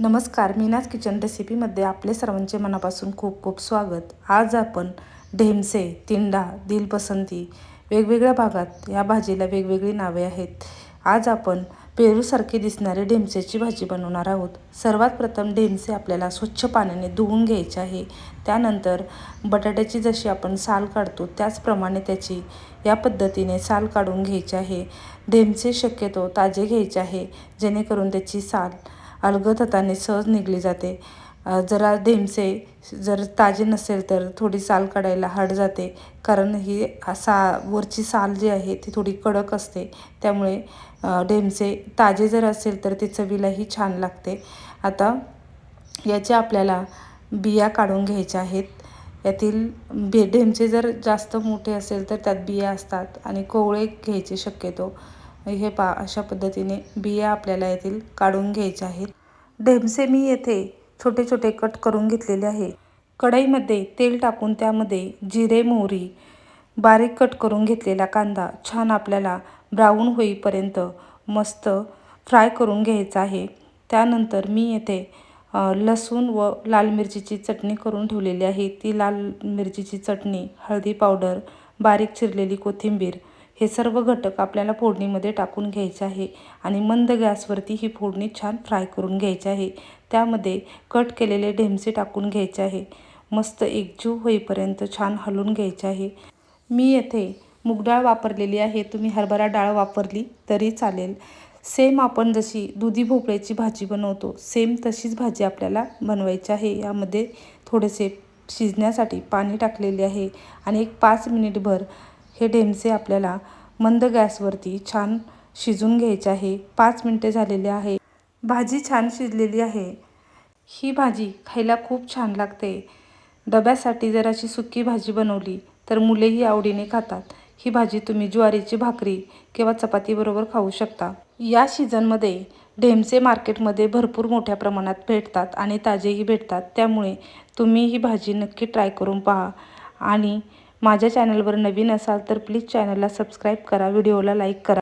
नमस्कार मीनाज किचन रेसिपीमध्ये आपले सर्वांचे मनापासून खूप खूप स्वागत. आज आपण ढेमसे तिंडा दिलपसंती वेगवेगळ्या भागात या भाजीला वेगवेगळी नावे आहेत. आज आपण पेरूसारखी दिसणारी ढेमसेची भाजी बनवणार आहोत. सर्वात प्रथम ढेमसे आपल्याला स्वच्छ पाण्याने धुवून घ्यायचे आहे. त्यानंतर बटाट्याची जशी आपण साल काढतो त्याचप्रमाणे त्याची या पद्धतीने साल काढून घ्यायची आहे. ढेमसे शक्यतो ताजे घ्यायचे आहे जेणेकरून त्याची साल अलगद हाताने सहज निघली जाते. जरा धेमसे जर ताजे नसेल तर थोडी साल काढायला हाड जाते. कारण ही सा वरची साल जी आहे ती थोडी कडक असते. त्यामुळे ढेमसे ताजे जर असेल तर ते चवीलाही छान लागते. आता याच्या आपल्याला बिया काढून घ्यायच्या आहेत. यातील बे ढेमचे जर जास्त मोठे असेल तर त्यात बिया असतात आणि कोवळे घ्यायचे शक्यतो. हे पा अशा पद्धतीने बिया आपल्याला येथील काढून घ्यायच्या आहेत. ढेमसे मी येथे छोटे छोटे कट करून घेतलेले आहे. कढईमध्ये तेल टाकून त्यामध्ये जिरे मोहरी बारीक कट करून घेतलेला कांदा छान आपल्याला ब्राऊन होईपर्यंत मस्त फ्राय करून घ्यायचा आहे. त्यानंतर मी येथे लसूण व लाल मिरचीची चटणी करून ठेवलेली आहे. ती लाल मिरचीची चटणी हळदी पावडर बारीक चिरलेली कोथिंबीर हे सर्व घटक आपल्याला फोडणीमध्ये टाकून घ्यायचे आहे आणि मंद गॅसवरती ही फोडणी छान फ्राय करून घ्यायची आहे. त्यामध्ये कट केलेले ढेमसे टाकून घ्यायचे आहे. मस्त एकजीव होईपर्यंत छान हलवून घ्यायचे आहे. मी येथे मूगडाळ वापरलेली आहे. तुम्ही हरभरा डाळ वापरली तरी चालेल. सेम आपण जशी दुधी भोपळ्याची भाजी बनवतो सेम तशीच भाजी आपल्याला बनवायची आहे. यामध्ये थोडेसे शिजण्यासाठी पाणी टाकलेले आहे आणि एक पाच मिनिटभर हे ढेमसे आपल्याला मंद गॅसवरती छान शिजून घ्यायचे आहे. पाच मिनटे झालेले आहे. भाजी छान शिजलेली आहे. ही भाजी खायला खूप छान लागते. डब्यासाठी जर अशी सुकी भाजी बनवली तर मुलेही आवडीने खातात. ही भाजी तुम्ही ज्वारीची भाकरी किंवा चपातीबरोबर खाऊ शकता. या सीझनमध्ये ढेमसे मार्केटमध्ये भरपूर मोठ्या प्रमाणात भेटतात आणि ताजेही भेटतात. त्यामुळे तुम्ही ही भाजी नक्की ट्राय करून पहा. आणि माझ्या चॅनलवर नवीन असाल तर प्लीज चॅनलला सबस्क्राईब करा. व्हिडिओला लाईक करा.